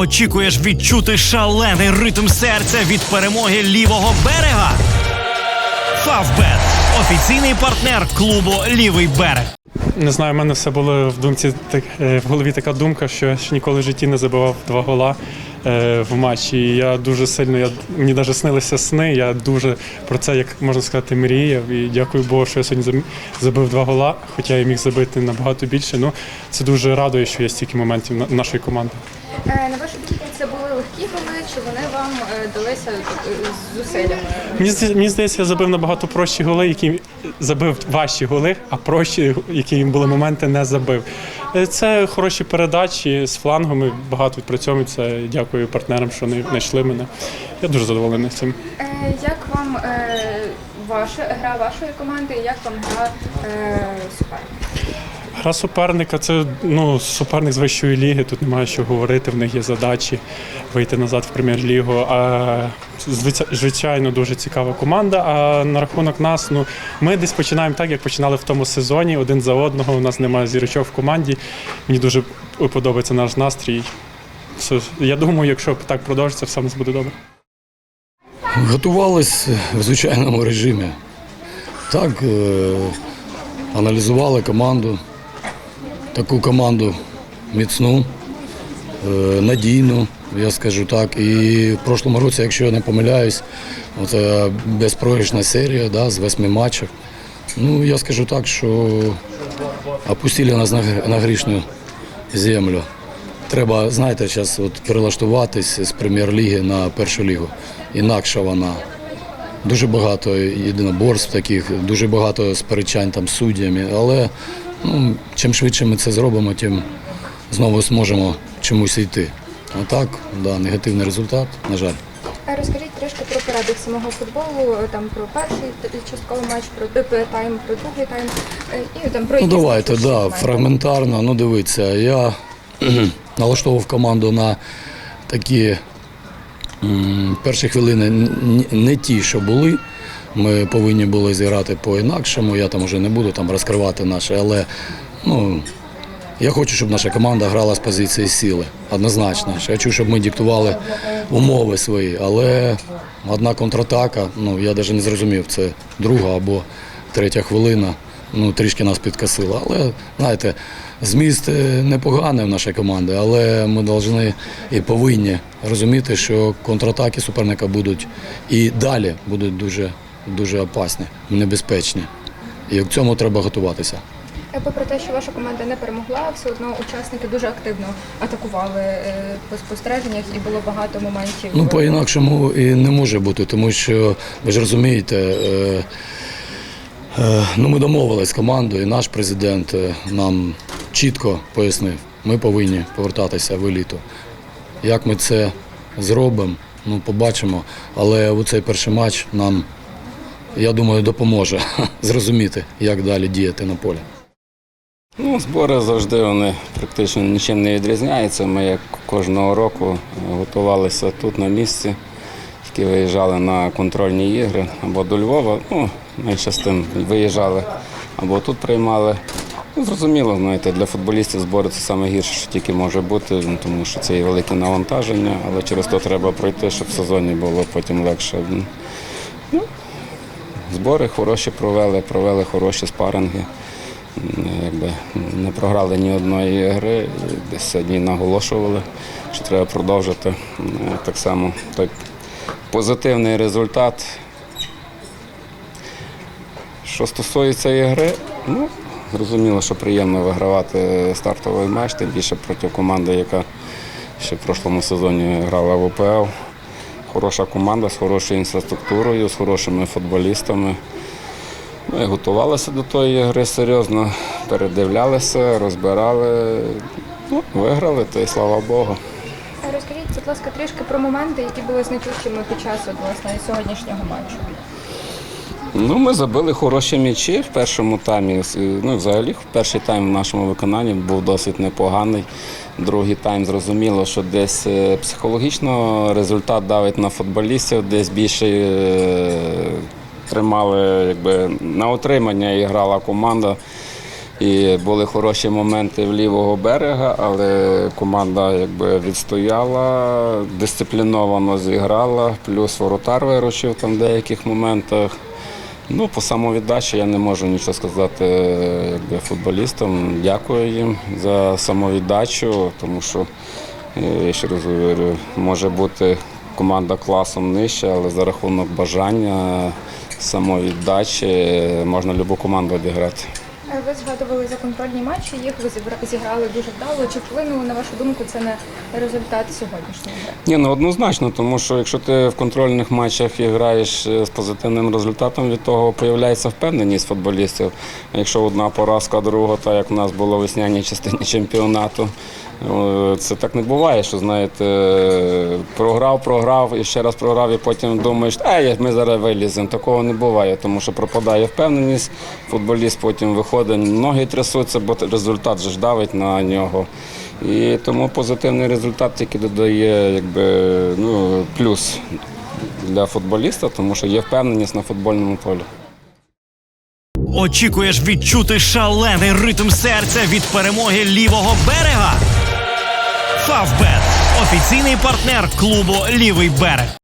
Очікуєш відчути шалений ритм серця від перемоги лівого берега? Фавбет офіційний партнер клубу Лівий берег. Не знаю, в мене все було в думці так, е, в голові така думка, що я ще ніколи в житті не забивав два гола е, в матчі. Я дуже сильно, я, мені навіть снилися сни. Я дуже про це, як можна сказати, мріяв. І дякую Богу, що я сьогодні забив два гола, хоча я міг забити набагато більше. Ну, це дуже радує, що є стільки моментів нашої команди. Е, На вашу думку, це були легкі голи, чи вони вам е, далися е, з зусиллями? Мені, мені здається, я забив набагато прощі голи, які забив важчі голи, а прощі, які були моменти, не забив. Це хороші передачі з флангами, багато відпрацьовуються. Дякую партнерам, що вони знайшли мене. Я дуже задоволений цим. Як вам ваша гра вашої команди як вам гра суперника? Гра суперника це ну, суперник з вищої ліги. Тут немає що говорити. В них є задачі вийти назад в прем'єр-лігу. Звичайно, дуже цікава команда. А на рахунок нас, ну ми десь починаємо так, як починали в тому сезоні. Один за одного. У нас немає зірочок в команді. Мені дуже подобається наш настрій. Я думаю, якщо так продовжиться, все нас буде добре. Готувались в звичайному режимі. Так, е, аналізували команду. Таку команду міцну, е, надійну, я скажу так. І в прошлому році, якщо я не помиляюсь, це безпрограшна серія да, з восьми матчів. Ну, я скажу так, що опустили нас на, гр- на грішну землю. Треба, знаєте, зараз от перелаштуватись з прем'єр-ліги на першу лігу. Інакше вона. Дуже багато єдиноборств таких, дуже багато сперечань там з суддями. Але ну, чим швидше ми це зробимо, тим знову зможемо чомусь йти. А так, да, негативний результат, на жаль. Розкажіть трішки про перебіг самого футболу, там про перший частковий матч, про тайм, про другий тайм е, і там про Ну давайте, інші да, фрагментарно. Ну дивіться, я налаштовував команду на такі м, перші хвилини не ті, що були. Ми повинні були зіграти по-інакшому. Я там вже не буду там розкривати наше, але ну, я хочу, щоб наша команда грала з позиції сили. Однозначно. Я хочу, щоб ми диктували умови свої. Але одна контратака, ну я навіть не зрозумів, це друга або третя хвилина. Ну, трішки нас підкосила. Але знаєте, зміст е, непоганий в нашій команді, але ми повинні і повинні розуміти, що контратаки суперника будуть і далі будуть дуже, дуже опасні, небезпечні. І в цьому треба готуватися. Е, Попри те, що ваша команда не перемогла, все одно учасники дуже активно атакували е, по спостереженнях і було багато моментів. Ну, по-інакшому і не може бути, тому що ви ж розумієте, е, ну, ми домовились з командою, і наш президент нам чітко пояснив, ми повинні повертатися в еліту. Як ми це зробимо, ну, побачимо. Але у цей перший матч нам, я думаю, допоможе зрозуміти, як далі діяти на полі. Ну, збори завжди вони практично нічим не відрізняються. Ми як кожного року е, готувалися тут на місці, тільки виїжджали на контрольні ігри або до Львова. Ну, менше з тим виїжджали або тут приймали. Ну, зрозуміло, знаєте, для футболістів збори це найгірше, що тільки може бути, ну, тому що це є велике навантаження, але через то треба пройти, щоб в сезоні було потім легше. Ну, збори хороші провели, провели хороші спаринги. Якби не програли ні одної гри. Десь сьогодні наголошували, що треба продовжити так само той позитивний результат. Що стосується ігри, ну, зрозуміло, що приємно вигравати стартовий матч, тим більше проти команди, яка ще в прошлому сезоні грала в УПЛ. Хороша команда з хорошою інфраструктурою, з хорошими футболістами. Ми готувалися до тої гри серйозно, передивлялися, розбирали, ну, виграли, та й слава Богу. Розкажіть, будь ласка, трішки про моменти, які були значущими під час от, власне сьогоднішнього матчу. Ну, ми забили хороші м'ячі в першому таймі. Ну, взагалі, перший тайм в нашому виконанні був досить непоганий. Другий тайм зрозуміло, що десь е, психологічно результат давить на футболістів, десь більше е, тримали якби, на отримання і грала команда. І були хороші моменти в лівого берега, але команда якби відстояла, дисципліновано зіграла, плюс воротар виручив там в деяких моментах. Ну, по самовіддачі я не можу нічого сказати якби, футболістам. Дякую їм за самовіддачу, тому що, е, я ще раз говорю, може бути команда класом нижча, але за рахунок бажання, самовіддачі е, можна любу команду обіграти. Е, Ви згадували за контрольні матчі, їх ви зіграли дуже вдало. Чи вплинуло на вашу думку це на результат сьогоднішнього? Ні, ну однозначно, тому що якщо ти в контрольних матчах і граєш е, з позитивним результатом, від того появляється впевненість футболістів. Якщо одна поразка, друга, та як у нас було в весняній частині чемпіонату, це так не буває, що знаєте, програв, програв і ще раз програв, і потім думаєш, ей, ми зараз виліземо. Такого не буває, тому що пропадає впевненість, футболіст потім виходить, ноги трясуться, бо результат же давить на нього. І тому позитивний результат тільки додає якби, ну, плюс для футболіста, тому що є впевненість на футбольному полі. Очікуєш відчути шалений ритм серця від перемоги лівого берега? Фавбет офіційний партнер клубу Лівий берег.